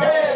Yeah.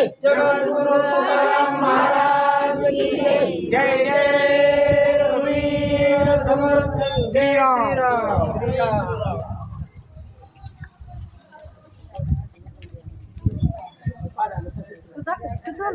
जय जगद्गुरु महाराज की जय. जय रवीर समर्थ श्रीराम श्रीराम तुझा तुझा